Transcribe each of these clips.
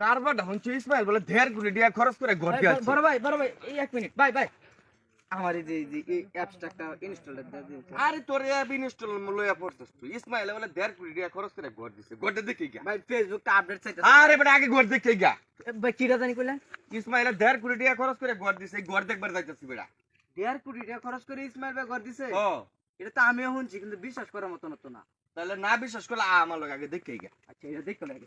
কারবারটা হচ্ছে ইসমাইল বলে দেড় কোটি টাকা খরচ করে ঘর বড়- বড় ভাই বড় ভাই এই এক মিনিট ভাই ভাই। আমার এই যে এই যে এই অ্যাপসটা একটা ইনস্টল দিন আরে তোর অ্যাপ ইনস্টল লইয়া পড়ছস তুই। ইসমাইল বলে দেড় কোটি টাকা খরচ করে ঘর দিছে। ঘরটা দেখে গা ভাই ফেসবুকটা আপডেট চাইতে আরে বেটা আগে ঘর দেখে গা ভাই কিরা জানি কইলেন? ইসমাইল দেড় কোটি টাকা খরচ করে ঘর দিছে ঘর দেখবার যাইতাছি বেটা। দেড় কোটি টাকা খরচ করে ইসমাইল ভাই ঘর দিছে? ও। এটা তো আমিও শুনছি কিন্তু বিশ্বাস করার মতো না না। তাহলে না বিশ্বাস করলে আ আমার লোক আগে দেখে গা আচ্ছা এটা লাগে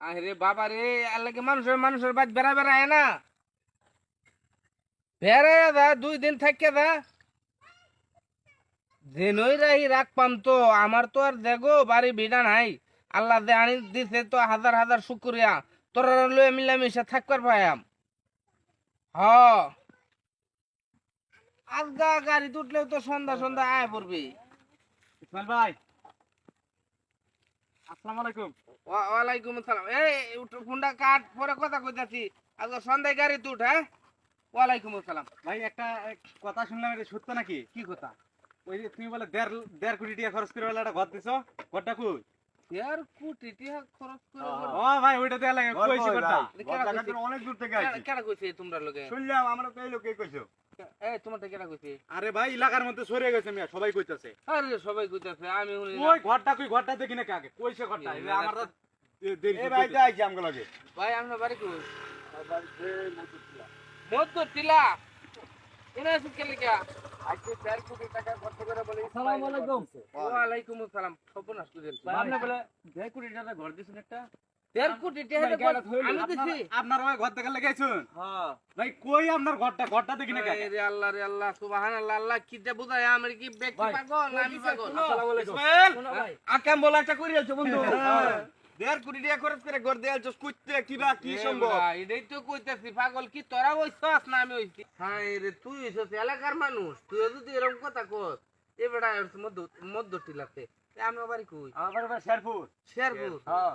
আরে বাবা রে আল্লাহকে মানুষের মানুষের বাদ বেড়া বেড়ায় না। বেড়ায় দা দুই দিন থাকে দা দিনই রাহি রাখ পাম তো, আমার তো আর দেখো বাড়ি ভিড়া নাই। আল্লাহ দে আনি দিছে তো হাজার হাজার শুক্রিয়া। তোরা লয়ে মিলামিশা থাকবার পায়াম হ। আজগা গাড়ি তুটলেও তো সন্ধ্যা সন্ধ্যা আয় পড়বি। ইসমাইল ভাই। আসসালামু আলাইকুম। ওয়ালাইকুম আসসালাম। এই ফোনটা কাট পরে কথা কইতাছি। আজকে সন্ধ্যায় গাড়ি তুট হ্যাঁ? ওয়ালাইকুম আসসালাম। ভাই একটা কথা শুনলাম এটা সত্য নাকি? কি কথা? ওই যে তুমি বলে দেড় দেড় কোটি টাকা খরচ করে একটা ঘর দিছো ঘরটা কই? ইয়ার কোটি টাকা খরচ করে ও ভাই ওইটা দেয়া লাগে কইছি ঘরটা? অনেক দূর থেকে কেডা কইছে তোমরা লগে শুনলাম আমরা তো এই লোকে কইছো। এই তোমার কেডা কইছে? আরে ভাই এলাকার মধ্যে সরে গেছে মিয়া সবাই কইতাছে। আরে সবাই কইতাছে আমি ওই ঘরটা কই ঘরটা দেখি না কাকে কইছে ঘরটা এই আমার দেরি এই ভাই কইতেছে। যাইছি আমগো লগে। ভাই আমরা বাড়ি কই মধ্য টিলা এনে আছিস কে? লিগা আজকে দেড় কোটি টাকা খরচ করে বলে আসসালামু আলাইকুম। ওয়ালাইকুম আসসালাম সর্বনাশ করে আপনি বলে দেড় কোটি টাকা ঘর দিছেন একটা? দেড় কোটি আমি দিছি আপনার ঘর দেখা লাগাইছুন হ্যাঁ। ভাই কই আপনার ঘরটা? ঘরটা দেখি না রে আল্লাহ রে আল্লাহ সুবহানাল্লাহ আল্লাহ কি যে বুঝায় আমার কি ব্যক্তি পাগল আমি পাগল? আসসালামু আলাইকুম। ইসমাইল! শোনো ভাই। আকাম বলা একটা করিয়াছো বন্ধু। হ্যাঁ। দেড় কোটি টাকা খরচ করে ঘর কইতে কিবা কি এ সম্ভব? ভাই, এটাই তো কইতাছি পাগল কি তোরা হইছস না আমি হইছি? হ্যাঁ রে তুই হইছস এলাকার মানুষ তুই যদি এরকম কথা কস এ মধ্য মধ্য টিলাতে। এ আমরা বাড়ি কই? আমার বাড়ি শেরপুর। শেরপুর? হ্যাঁ।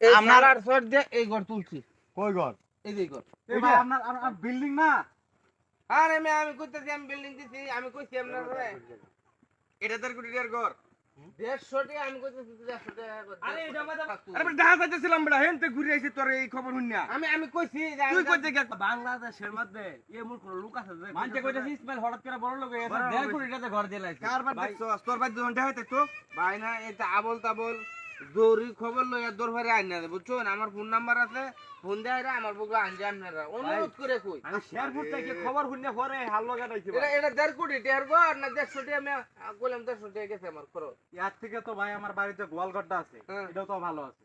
আপনার আর সর দিয়ে এই ঘর তুলছি। কই ঘর? এই যে ঘর। আপনার বিল্ডিং না? আরে আমি আমি কইতেছি আমি বিল্ডিং দিছি আমি কইছি আপনার এটা তার কোটি টাকার ঘর ভাই এটা আবল তাবল। জরুরি খবর লইয়া দরবারে আইন না বুঝছ? আমার ফোন নাম্বার আছে ফোন দেয় আমার বুকে আনছে আপনারা। অনুরোধ করে কই? আমি শেরপুর থেকে খবর শুনে পরে হাল লগা দিছি এটা এটা দেড় কোটি দেড় ঘর না দেড়শো টি আমি বললাম দেড়শো টি গেছে আমার খরচ। ইয়ার থেকে তো ভাই আমার বাড়িতে গোয়ালঘরটা আছে হ্যাঁ। এটাও তো ভালো আছে।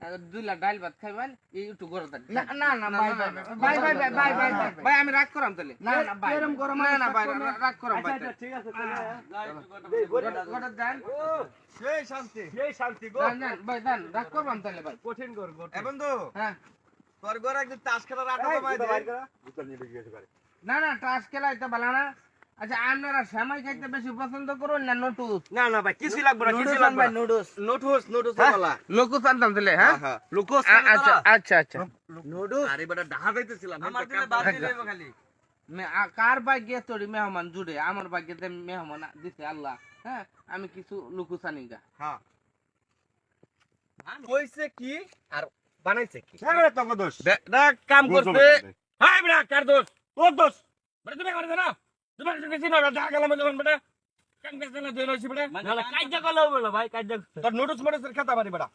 ডাল ভাত খাইবেন একটু গরম না না না ভাই ভাই ভাই ভাই ভাই ভাই ভাই ভাই ভাই আমি রাগ করাম তাহলে না না ভাই এরম গরম না না ভাই রাগ করাম ভাই আচ্ছা, আচ্ছা, ঠিক আছে তাহলে, যাই একটু কথা তাহলে। বলি। গোটা- গোটা দেন সেই শান্তি এই শান্তি গো দেন, দেন, ভাই দেন রাগ করবাম তাহলে ভাই কঠিন গর গর এ বন্ধু হ্যাঁ তোর তাস খেলার দে না না টাস খেলা এটা ভালো না আচ্ছা আপনারা শ্যামাই খাইতে বেশি পছন্দ করুন না নোটুস না না ভাই কিছু লাগবে না কিছু লাগবে না। নুডলস? নোটুস নোটুস বলা। লোকুস আনতাম তাহলে হ্যাঁ? হ্যাঁ আচ্ছা আচ্ছা আচ্ছা। নোটুস আরে বেটা ঢাকা যাইতেছিলাম আমার দিলে বাদ দিয়ে দেবো খালি। কার ভাগ্যে তোরি মেহমান জুড়ে? আমার ভাগ্যে মেহমান দিছে আল্লাহ হ্যাঁ? আমি কিছু লুকুস আনি গা। হ্যাঁ। কইছে কি আর বানাইছে কি? হ্যাঁ দোষ। কাম করছে। হাই বেটা কার দোষ? তোর দোষ। বেটা তুমি করে না নোটিস মোটিসের খেতা পারি বেটা।